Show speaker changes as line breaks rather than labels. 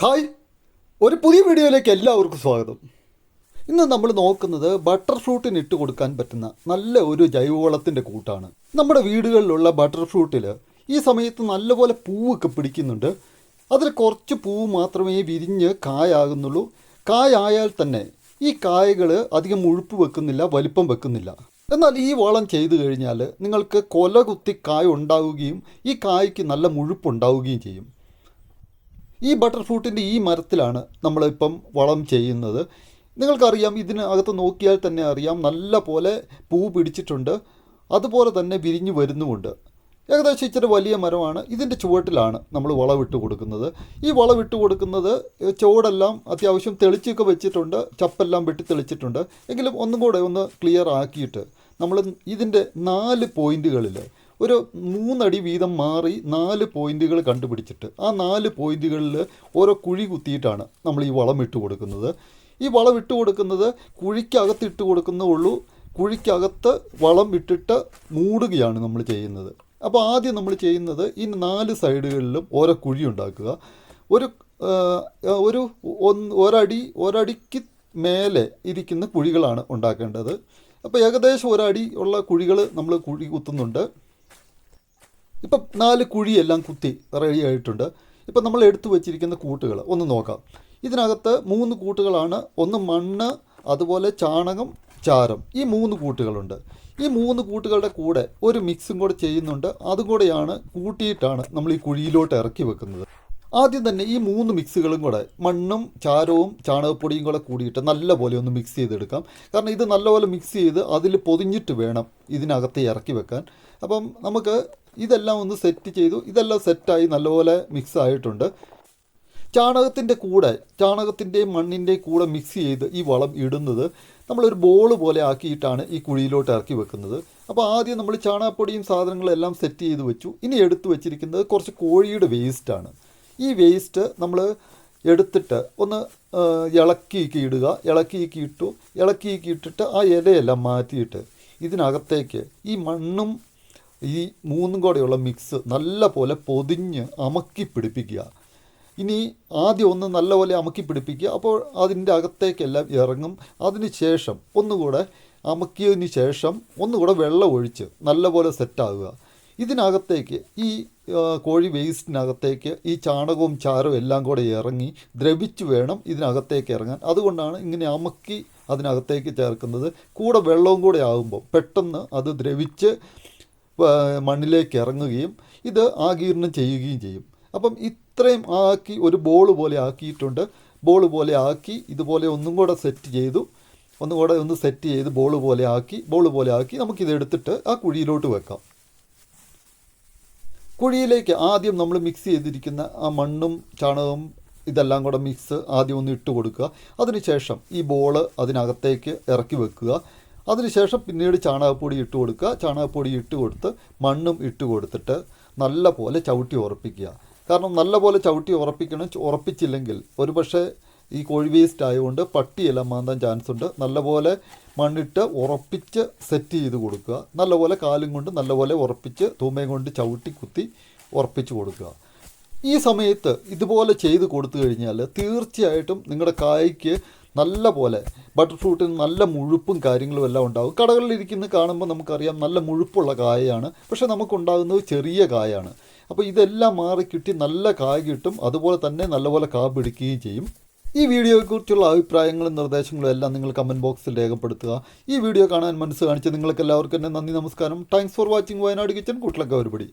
Hi. ഒരു പുതിയ വീഡിയോയിലേക്ക് എല്ലാവർക്കും സ്വാഗതം. ഇന്ന് നമ്മൾ നോക്കുന്നത് ബട്ടർ ഫ്രൂട്ടിന് ഇട്ട് കൊടുക്കാൻ പറ്റുന്ന നല്ല ഒരു ജൈവവളത്തിന്റെ കൂട്ടാണ്. നമ്മുടെ വീടുകളിലുള്ള ബട്ടർ ഫ്രൂട്ടിൽ ഈ സമയത്ത് നല്ലപോലെ പൂവൊക്കെ പിടിക്കുന്നുണ്ട്. അതിൽ കുറച്ച് പൂവ് മാത്രമേ വിരിഞ്ഞ് കായാകുന്നുള്ളൂ. കായായാൽ തന്നെ ഈ കായകൾ അധികം ഉഴുപ്പ് വെക്കുന്നില്ല വലിപ്പം വെക്കുന്നില്ല. എന്നാൽ ഈ വളം ചെയ്തു കഴിഞ്ഞാൽ നിങ്ങൾക്ക് കൊല കുത്തി കായ ഉണ്ടാവുകയും ഈ കായ്ക്ക് നല്ല മുഴുപ്പുണ്ടാവുകയും ചെയ്യും. ഈ ബട്ടർ ഫ്രൂട്ടിന്റെ ഈ മരത്തിലാണ് നമ്മളിപ്പം വളം ചെയ്യുന്നത്. നിങ്ങൾക്കറിയാം ഇതിനകത്ത് നോക്കിയാൽ തന്നെ അറിയാം നല്ല പോലെ പൂ പിടിച്ചിട്ടുണ്ട്. അതുപോലെ തന്നെ വിരിഞ്ഞു വരുന്നുമുണ്ട്. ഏകദേശം ഇച്ചിരി വലിയ മരമാണ്. ഇതിന്റെ ചുവട്ടിലാണ് നമ്മൾ വളവിട്ട് കൊടുക്കുന്നത്. ഈ വളവിട്ട് കൊടുക്കുന്നത് ചുവടെല്ലാം അത്യാവശ്യം തെളിച്ചൊക്കെ വെച്ചിട്ടുണ്ട്. ചപ്പെല്ലാം വെട്ടി തെളിച്ചിട്ടുണ്ട്. എങ്കിലും ഒന്നും കൂടെ ഒന്ന് ക്ലിയർ ആക്കിയിട്ട് നമ്മൾ ഇതിന്റെ നാല് പോയിന്റുകളിൽ ഒരു മൂന്നടി വീതം മാറി നാല് പോയിന്റുകൾ കണ്ടുപിടിച്ചിട്ട് ആ നാല് പോയിന്റുകളിൽ ഓരോ കുഴി കുത്തിയിട്ടാണ് നമ്മൾ ഈ വളം ഇട്ട് കൊടുക്കുന്നത്. ഈ വളം ഇട്ട് കൊടുക്കുന്നത് കുഴിക്കകത്ത് ഇട്ട് കൊടുക്കുന്നുള്ളൂ കുഴിക്കകത്ത് വളം ഇട്ടിട്ട് മൂടുകയാണ് നമ്മൾ ചെയ്യുന്നത്. അപ്പോൾ ആദ്യം നമ്മൾ ചെയ്യുന്നത് ഈ നാല് സൈഡുകളിലും ഓരോ കുഴി ഉണ്ടാക്കുക. ഒരു ഒരു ഒന്ന് ഒരടി ഒരടിക്ക് മേലെ ഇരിക്കുന്ന കുഴികളാണ് ഉണ്ടാക്കേണ്ടത്. അപ്പോൾ ഏകദേശം ഒരടി ഉള്ള കുഴികൾ നമ്മൾ കുഴി കുത്തുന്നുണ്ട്. ഇപ്പം നാല് കുഴിയെല്ലാം കുത്തി റെഡി ആയിട്ടുണ്ട് ഇപ്പം നമ്മൾ എടുത്തു വച്ചിരിക്കുന്ന കൂട്ടുകൾ ഒന്ന് നോക്കാം. ഇതിനകത്ത് മൂന്ന് കൂട്ടുകളാണ്. ഒന്ന് മണ്ണ് അതുപോലെ ചാണകം ചാരം. ഈ മൂന്ന് കൂട്ടുകളുണ്ട്. ഈ മൂന്ന് കൂട്ടുകളുടെ കൂടെ ഒരു മിക്സും കൂടെ ചെയ്യുന്നുണ്ട്. അതും കൂടെയാണ് കൂട്ടിയിട്ടാണ് നമ്മൾ ഈ കുഴിയിലോട്ട് ഇറക്കി വെക്കുന്നത്. ആദ്യം തന്നെ ഈ മൂന്ന് മിക്സുകളും കൂടെ മണ്ണും ചാരവും ചാണകപ്പൊടിയും കൂടെ കൂടിയിട്ട് നല്ലപോലെ ഒന്ന് മിക്സ് ചെയ്തെടുക്കാം. കാരണം ഇത് നല്ലപോലെ മിക്സ് ചെയ്ത് അതിൽ പൊതിഞ്ഞിട്ട് വേണം ഇതിനകത്ത് ഇറക്കി വെക്കാൻ. അപ്പം നമുക്ക് ഇതെല്ലാം ഒന്ന് സെറ്റ് ചെയ്തു. ഇതെല്ലാം സെറ്റായി നല്ലപോലെ മിക്സ് ആയിട്ടുണ്ട്. ചാണകത്തിന്റെ കൂടെ ചാണകത്തിന്റെയും മണ്ണിന്റെയും കൂടെ മിക്സ് ചെയ്ത് ഈ വളം ഇടുന്നത് നമ്മളൊരു ബോൾ പോലെ ആക്കിയിട്ടാണ് ഈ കുഴിയിലോട്ട് ഇറക്കി വെക്കുന്നത്. അപ്പോൾ ആദ്യം നമ്മൾ ചാണകപ്പൊടിയും സാധനങ്ങളെല്ലാം സെറ്റ് ചെയ്ത് വെച്ചു. ഇനി എടുത്തു വെച്ചിരിക്കുന്നത് കുറച്ച് കോഴിയുടെ വേസ്റ്റാണ് ഈ വേസ്റ്റ് നമ്മൾ എടുത്തിട്ട് ഒന്ന് ഇളക്കിയൊക്കെ ഇടുക. ഇളക്കിയൊക്കെ ഇട്ടു. ഇളക്കിയൊക്കെ ഇട്ടിട്ട് ആ ഇലയെല്ലാം മാറ്റിയിട്ട് ഇതിനകത്തേക്ക് ഈ മണ്ണും ഈ മൂന്നും കൂടെയുള്ള മിക്സ് നല്ല പോലെ പൊതിഞ്ഞ് അമക്കി പിടിപ്പിക്കുക. ഇനി ആദ്യം ഒന്ന് നല്ലപോലെ അമക്കി പിടിപ്പിക്കുക. അപ്പോൾ അതിന്റെ അകത്തേക്കെല്ലാം ഇറങ്ങും. അതിന് ശേഷം ഒന്നുകൂടെ അമക്കിയതിന് ശേഷം ഒന്നുകൂടെ വെള്ളം ഒഴിച്ച് നല്ലപോലെ സെറ്റാകുക ഇതിനകത്തേക്ക് ഈ കോഴി വേസ്റ്റിനകത്തേക്ക് ഈ ചാണകവും ചാരവും എല്ലാം കൂടെ ഇറങ്ങി ദ്രവിച്ചു വേണം ഇതിനകത്തേക്ക് ഇറങ്ങാൻ. അതുകൊണ്ടാണ് ഇങ്ങനെ അമക്കി അതിനകത്തേക്ക് ചേർക്കുന്നത്. കൂടെ വെള്ളവും കൂടെ ആകുമ്പോൾ പെട്ടെന്ന് അത് ദ്രവിച്ച് മണ്ണിലേക്ക് ഇറങ്ങുകയും ഇത് ആകീർണം ചെയ്യുകയും ചെയ്യും. അപ്പം ഇത്രയും ആക്കി ഒരു ബോൾ പോലെ ആക്കിയിട്ടുണ്ട്. ബോൾ പോലെ ആക്കി ഇതുപോലെ ഒന്നും കൂടെ സെറ്റ് ചെയ്തു. ഒന്നും കൂടെ ഒന്ന് സെറ്റ് ചെയ്ത് ബോൾ പോലെ ആക്കി ബോൾ പോലെ ആക്കി നമുക്കിത് എടുത്തിട്ട് ആ കുഴിയിലോട്ട് വെക്കാം. കുഴിയിലേക്ക് ആദ്യം നമ്മൾ മിക്സ് ചെയ്തിരിക്കുന്ന ആ മണ്ണും ചാണകവും ഇതെല്ലാം കൂടെ മിക്സ് ആദ്യം ഒന്ന് ഇട്ട് കൊടുക്കുക. അതിനുശേഷം ഈ ബോൾ അതിനകത്തേക്ക് ഇറക്കി വെക്കുക. അതിനുശേഷം പിന്നീട് ചാണകപ്പൊടി ഇട്ട് കൊടുക്കുക. ചാണകപ്പൊടി ഇട്ട് കൊടുത്ത് മണ്ണും ഇട്ട് കൊടുത്തിട്ട് നല്ല പോലെ ചവിട്ടി ഉറപ്പിക്കുക. കാരണം നല്ല പോലെ ചവിട്ടി ഉറപ്പിക്കണം ഉറപ്പിച്ചില്ലെങ്കിൽ ഒരുപക്ഷെ ഈ കോഴി വേസ്റ്റ് ആയതുകൊണ്ട് പട്ടിയെല്ലാം മാന്താൻ ചാൻസ് ഉണ്ട്. നല്ലപോലെ മണ്ണിട്ട് ഉറപ്പിച്ച് സെറ്റ് ചെയ്ത് കൊടുക്കുക. നല്ലപോലെ കാലും കൊണ്ട് നല്ലപോലെ ഉറപ്പിച്ച് തൂമയും കൊണ്ട് ചവിട്ടി കുത്തി ഉറപ്പിച്ച് കൊടുക്കുക. ഈ സമയത്ത് ഇതുപോലെ ചെയ്ത് കൊടുത്തു കഴിഞ്ഞാൽ തീർച്ചയായിട്ടും നിങ്ങളുടെ കായ്ക്ക് നല്ല പോലെ ബട്ടർ ഫ്രൂട്ടിന് നല്ല മുഴുപ്പും കാര്യങ്ങളും എല്ലാം ഉണ്ടാകും കടകളിൽ ഇരിക്കുന്ന കാണുമ്പോൾ നമുക്കറിയാം നല്ല മുഴുപ്പുള്ള കായയാണ്. പക്ഷേ നമുക്കുണ്ടാകുന്നത് ചെറിയ കായാണ് അപ്പോൾ ഇതെല്ലാം മാറി കിട്ടി നല്ല കായ കിട്ടും. അതുപോലെ തന്നെ നല്ലപോലെ കാ പിടിക്കുകയും ചെയ്യും. ഈ വീഡിയോയെക്കുറിച്ചുള്ള അഭിപ്രായങ്ങളും നിർദ്ദേശങ്ങളും എല്ലാം നിങ്ങൾ കമന്റ് ബോക്സിൽ രേഖപ്പെടുത്തുക. ഈ വീഡിയോ കാണാൻ മനസ്സ് കാണിച്ച നിങ്ങൾക്ക് എല്ലാവർക്കും തന്നെ നന്ദി നമസ്കാരം. Thanks for watching Wayanad kitchen കുട്ടിലൊക്കെ ഒരുപടി.